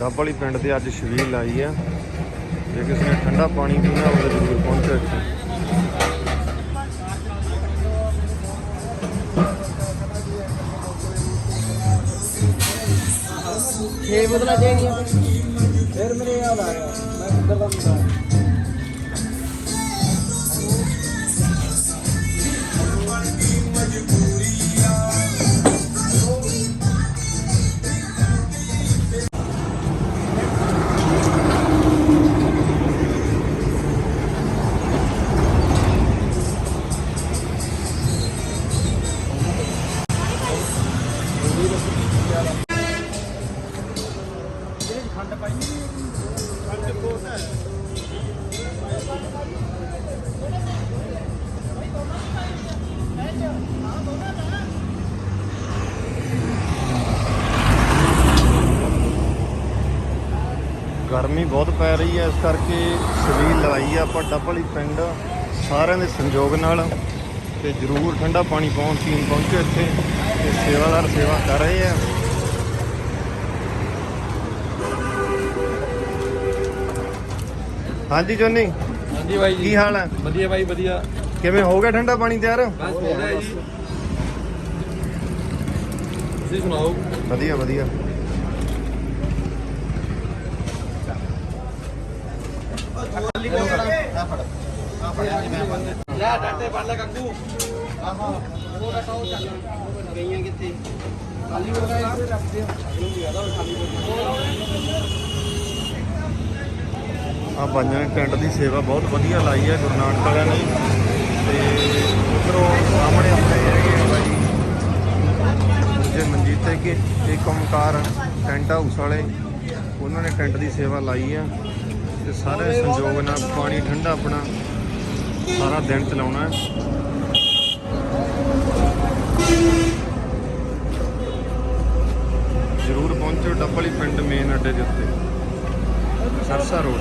ਡੱਬ ਵਾਲੀ ਪਿੰਡ ਦੇ ਅੱਜ ਛਬੀਲ ਲਾਈ ਆ। ਜੇ ਕਿਸੇ ਨੇ ਠੰਡਾ ਪਾਣੀ ਪੀਣਾ ਹੋਵੇ ਤਾਂ ਜ਼ਰੂਰ ਪਹੁੰਚੋ ਇੱਥੇ। ਛੇ ਬੋਤਲਾਂ ਚਾਹੀਦੀਆਂ ਫਿਰ ਮੇਰੇ ਯਾਦ ਆ ਗਿਆ। ਮੈਂ ਕਿੱਧਰ ਦਾ ਮੁੰਡਾ ਗਰਮੀ ਬਹੁਤ ਪੈ ਰਹੀ ਹੈ, ਇਸ ਕਰਕੇ ਛਬੀਲ ਲਵਾਈ ਆ, ਆਪਾਂ ਡੱਬ ਪਿੰਡ ਸਾਰਿਆਂ ਦੇ ਸੰਯੋਗ ਨਾਲ ਤੇ ਜ਼ਰੂਰ ਠੰਡਾ ਪਾਣੀ ਪਾਉਣ ਪੀਣ ਪਹੁੰਚੋ ਇੱਥੇ ਤੇ ਸੇਵਾਦਾਰ ਸੇਵਾ ਕਰ ਰਹੇ ਆ। ਹਾਂਜੀ ਜੋਨੀ ਹਾਂਜੀ ਬਾਈ ਕੀ ਹਾਲ ਹੈ ਵਧੀਆ ਬਾਈ ਵਧੀਆ। ਕਿਵੇਂ ਹੋ ਗਿਆ ਠੰਡਾ ਪਾਣੀ ਤਿਆਰ? ਬਸ ਹੋ ਰਿਹਾ ਜੀ। ਤੁਸੀਂ ਸੁਣਾਓ? ਵਧੀਆ ਵਧੀਆ। ਲੈ ਡਾਟੇ ਫੜ ਲੈ ਕਾਕੂ। ਗਈਆਂ ਕਿੱਥੇ? ਖਾਲੀ ਹੋ ਗਿਆ। ਰੱਖ ਦਿਓ ਆ ਬਾਈਆਂ ਨੇ ਟੈਂਟ ਦੀ ਸੇਵਾ ਬਹੁਤ ਵਧੀਆ ਲਾਈ ਹੈ ਗੁਰੂ ਨਾਨਕ ਵਾਲਿਆਂ ਨੇ। ਤੇ ਉਧਰੋਂ ਸਾਹਮਣੇ ਆਪਣੇ ਹੈਗੇ ਆ ਬਾਈ। ਜੇ ਮਨਜੀਤੇ ਕੇ ਇੱਕ ਓਮਕਾਰ ਟੈਂਟ ਹਾਊਸ ਵਾਲੇ, ਉਹਨਾਂ ਨੇ ਟੈਂਟ ਦੀ ਸੇਵਾ ਲਾਈ ਆ। ਤੇ ਸਾਰੇ ਸੰਜੋਗ ਨਾਲ ਪਾਣੀ ਠੰਡਾ ਆਪਣਾ ਸਾਰਾ ਦਿਨ ਚਲਾਉਣਾ। ਜ਼ਰੂਰ ਪਹੁੰਚੋ, ਡੱਬਲੀ ਪਿੰਡ ਮੇਨ ਅੱਡੇ ਦੇ ਉੱਤੇ। ਸਰਸਾ ਰੋਡ।